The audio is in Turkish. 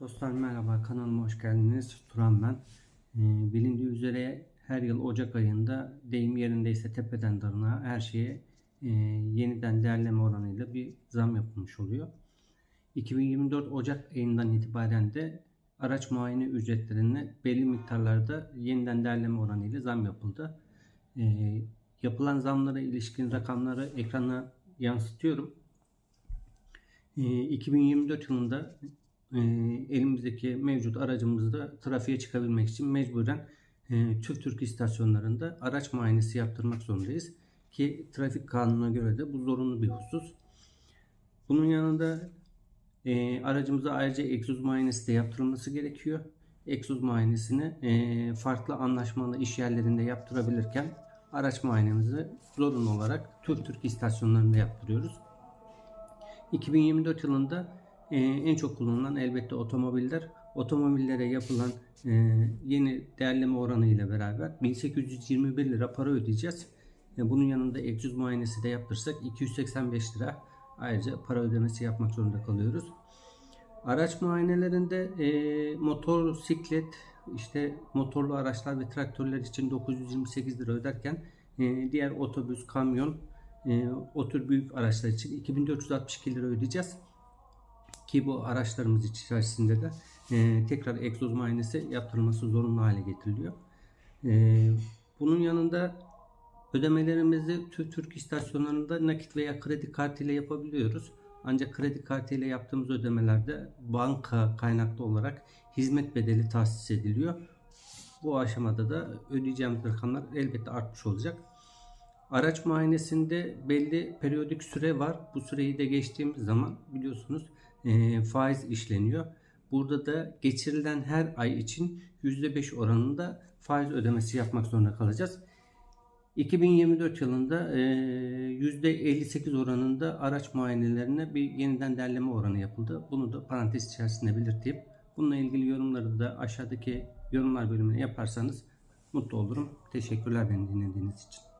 Dostlar merhaba kanalıma hoş geldiniz. Turan ben. Ee, bilindiği üzere her yıl Ocak ayında deyim yerindeyse tepeden tırnağa her şeye e, yeniden değerleme oranıyla bir zam yapılmış oluyor. 2024 Ocak ayından itibaren de araç muayene ücretlerine belli miktarlarda yeniden değerleme oranıyla zam yapıldı. Ee, yapılan zamlara ilişkin rakamları ekrana yansıtıyorum. Ee, 2024 yılında e, elimizdeki mevcut aracımızda trafiğe çıkabilmek için mecburen e, TÜV Türk istasyonlarında araç muayenesi yaptırmak zorundayız. Ki trafik kanununa göre de bu zorunlu bir husus. Bunun yanında e, aracımıza ayrıca egzoz muayenesi de yaptırılması gerekiyor. Egzoz muayenesini e, farklı anlaşmalı iş yerlerinde yaptırabilirken araç muayenemizi zorunlu olarak TÜV Türk istasyonlarında yaptırıyoruz. 2024 yılında e, en çok kullanılan elbette otomobiller. Otomobillere yapılan e, yeni değerleme oranı ile beraber 1821 lira para ödeyeceğiz. E, bunun yanında egzoz muayenesi de yaptırsak 285 lira ayrıca para ödemesi yapmak zorunda kalıyoruz. Araç muayenelerinde e, motor, siklet, işte motorlu araçlar ve traktörler için 928 lira öderken e, diğer otobüs, kamyon, o tür büyük araçlar için 2462 lira ödeyeceğiz. Ki bu araçlarımız içerisinde de e, tekrar egzoz muayenesi yaptırılması zorunlu hale getiriliyor. E, bunun yanında ödemelerimizi Türk istasyonlarında nakit veya kredi kartı ile yapabiliyoruz. Ancak kredi kartı ile yaptığımız ödemelerde banka kaynaklı olarak hizmet bedeli tahsis ediliyor. Bu aşamada da ödeyeceğimiz rakamlar elbette artmış olacak. Araç muayenesinde belli periyodik süre var. Bu süreyi de geçtiğimiz zaman biliyorsunuz e, faiz işleniyor. Burada da geçirilen her ay için %5 oranında faiz ödemesi yapmak zorunda kalacağız. 2024 yılında e, %58 oranında araç muayenelerine bir yeniden derleme oranı yapıldı. Bunu da parantez içerisinde belirteyim. Bununla ilgili yorumları da aşağıdaki yorumlar bölümüne yaparsanız mutlu olurum. Teşekkürler beni dinlediğiniz için.